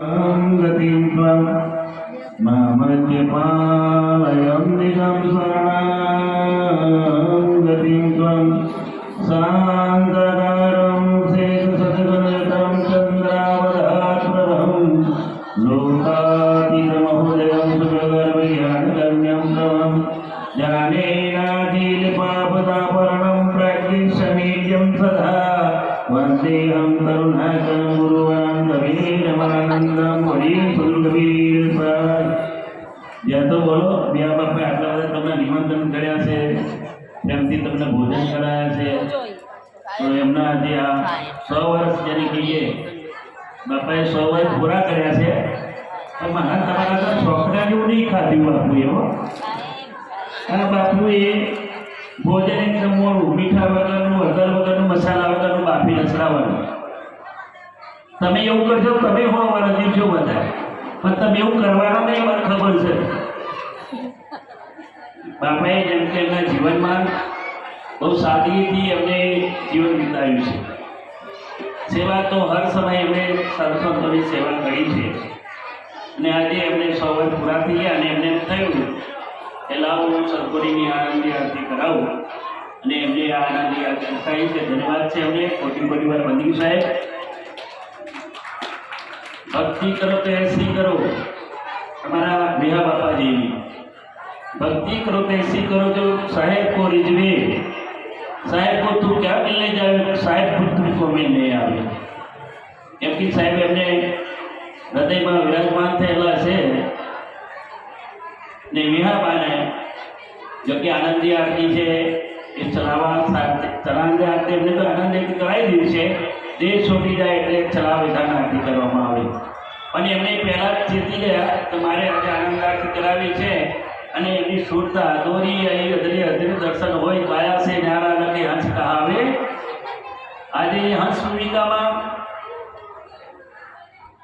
గతీత్వం మమద్యపాలయం నిజం శరణం గతీత్వం శాంతకారం శేషసతుగణకం చంద్రావధాత్మకం లోకాతీతమహోదయం సుగర్వయాణగమ్యం తమం జ్ఞానేనాజీలిపాపదాపరణం ప్రజ్ఞ సమీక్యం సదా. వందేహం తరుణ પરમાનંદ મળી ગુરુ કબીર પર. જ્યાં તો બોલો ત્યાં બાપે આટલા બધા તમને નિમંત્રણ કર્યા છે, તેમથી તમને ભોજન કરાયા છે. તો એમના આજે આ સો વર્ષ જેને કહીએ, બાપાએ સો વર્ષ પૂરા કર્યા છે. તો મારા તમારા તો છોકરા જેવું નહીં ખાધ્યું બાપુ એવો અને બાપુ એ ભોજન એકદમ મોડું, મીઠા વગરનું હળદર વગરનું, મસાલા વગરનું બાફી રસડાવવાનું. તમે એવું કરજો, તમે હો મારા દિવસો બધા. પણ તમે એવું કરવાના નહીં મને ખબર છે. બાપાએ જેમ કે એમના જીવનમાં બહુ સાદગીથી એમને જીવન વિતાવ્યું છે. સેવા તો હર સમય એમણે સંતોની સેવા કરી છે. અને આજે એમને સો વર્ષ પૂરા થઈ ગયા અને એમને એમ થયું કે લાવો હું સદગુરુની આનંદી આરતી કરાવું. અને એમને આ આનંદી આરતી થાય છે. ધન્યવાદ છે એમને. ખોટી કોટી વાર મંદિર સાહેબ. ભક્તિ કરો તો એસી કરો? અમારા મેહા બાપાજી. ભક્તિ કરો તો એસી કરો તો સાહેબ કો રિજવે સાહેબ કો તું ક્યાં મિલને જાવે સાહેબ ખુદ તુમકો નહીં આવે. એમ કે સાહેબ, એમને હૃદયમાં વિરાજમાન થયેલા છે. ને વિહાબાને જો કે આનંદી આરતી છે, એ ચલાવવા ચલાંદી આરતી એમને તો આનંદ એક કરાવી દીધી છે. દેહ છોડી જાય એટલે ચલાવ વિધાન આરતી કરવામાં આવે. અને એમને પહેલાં જીતી ગયા મારે આજે આનંદ આરતી કરાવી છે. અને એમની સુરતા, દોરી, અહીં અધરી અધરી દર્શન હોય કાયા છે ન્યારા નથી હંસ કહાવે આજે હંસ ભૂમિકામાં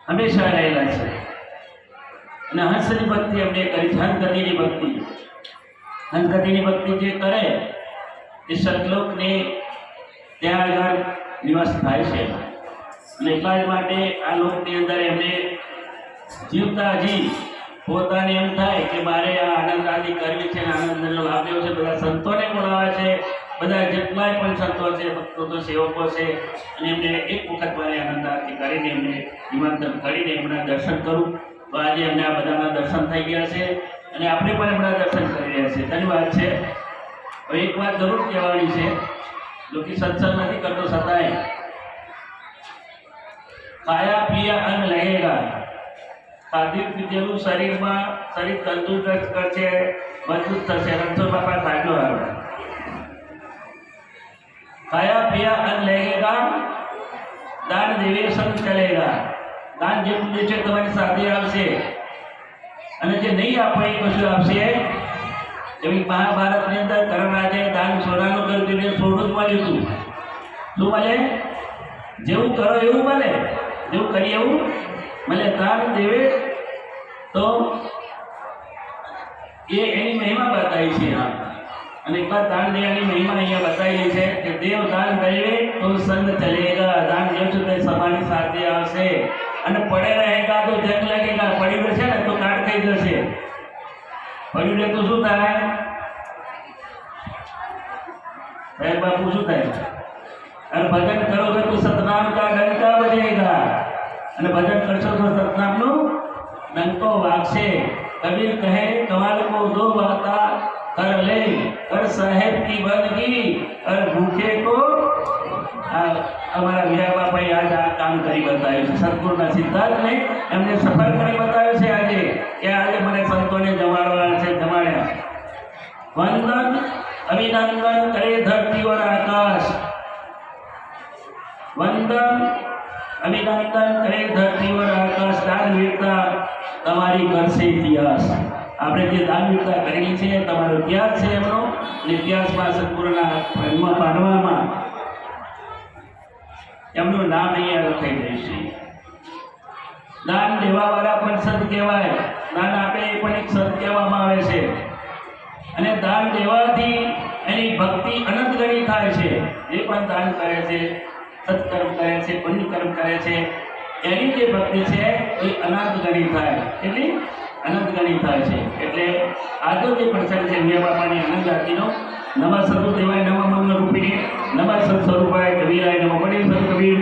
હંમેશા રહેલા છે. અને હંસની ભક્તિ એમને કરી છે, હંસગતિની ભક્તિ. હંસગતિની ભક્તિ જે કરે, એ સતલોકને ત્યાં આગળ નિવાસ થાય છે. અને એટલા જ માટે આ લોકની અંદર એમને જીવતા હજી પોતાને એમ થાય કે મારે આ આનંદ આદિ કરવી છે અને આનંદનો લાભ લેવો છે, બધા સંતોને બોલાવે છે, બધા જેટલાય પણ સંતો છે, ભક્તો તો સેવકો છે, અને એમને એક વખત મારે આનંદ આરતી કરીને એમને નિમંત્રણ કરીને એમના દર્શન કરું. તો આજે એમને આ બધાના દર્શન થઈ ગયા છે, અને આપણે પણ એમના દર્શન કરી રહ્યા છે ધન્યવાદ છે. હવે એક વાત જરૂર કહેવાની છે. કે સત્સંગ નથી કરતો સતાય ખાયા, પિયા અન્ન લહેગા. ખાધી પીધેલું શરીરમાં શરીર તંદુરસ્ત કરશે, મજબૂત થશે. રણછો બાપા ખાજો આવે ખાયા, પિયા અન્ન લહેગા દાન દેવે સંગ ચલેગા દાન જે છે તમારી સાથે આવશે. અને જે નહીં આપે એ કશું આપશે. એવી મહાભારતની અંદર કર્ણરાજે દાન સોનાનું કર્યું તેને સોનું જ મળ્યું હતું શું મળે? જેવું કરો એવું મળે. જેવું કરીએ એવું? મળે. દાન દેવે તો એ એની મહિમા બતાવી છે આ. અને એક વાર દાન દેવાની મહિમા અહીંયા બતાવી છે કે દેવ દાન કરે તો સંગ ચલેગા. દાન દેવશું તે સમાની સાથે આવશે. અને પડે રહેગા તો જંગ લાગેગા પડી રહેશે ને તો કાટ થઈ જશે પડ્યું રહે શું થાય? સાહેબ બાપુ શું થાય. અને ભજન કરોગે તો સતનામ કા ડંકા બજેગા અને ભજન કરશો તો સતનામનું ડંકો વાગશે. કબીર કહે કમાલ કો દો વાતા કર લે. કર સાહેબ કી બંદગી. અર ભૂખે કો અમારા વિજય બાપાએ આજ આ કામ કરી બતાવ્યું છે. સદગુરુના સિદ્ધાર્થને એમને સફળ કરી બતાવ્યું છે આજે. કે આજે મને સંતોને જમાડ્યા વંદન અભિનંદન કરે ધરતી ઓર આકાશ. વંદન અભિનંદન કરે ધરતી ઓર આકાશ. દાન વીરતા તમારી કરશે ઇતિહાસ. આપણે જે દાન વીરતા કરેલી છે, તમારો ઇતિહાસ છે એમનો. ઇતિહાસમાં સદગુરુના પ્રેમમાં પાડવામાં એમનું નામ અહીંયા લખાઈ જાય છે. દાન દેવાવાળા પણ સદ કહેવાય. દાન આપે એ પણ એક સદ કહેવામાં આવે છે. અને દાન દેવાથી એની ભક્તિ અનંત ગણી થાય છે. એ પણ દાન કરે છે, સત્કર્મ કરે છે પુણ્ય કર્મ કરે છે, એની જે ભક્તિ છે એ અનંત ગણી થાય. એટલે અનંત ગણી થાય છે. એટલે આજનો જે પ્રસંગ છે મેં બાપાની અનંત આરતીનો, નમા સર્વ દેવાય નમા મંગલ રૂપિણી નમા સત સ્વરૂપાય કબીરાય નમઃ પટેલ સત કબીર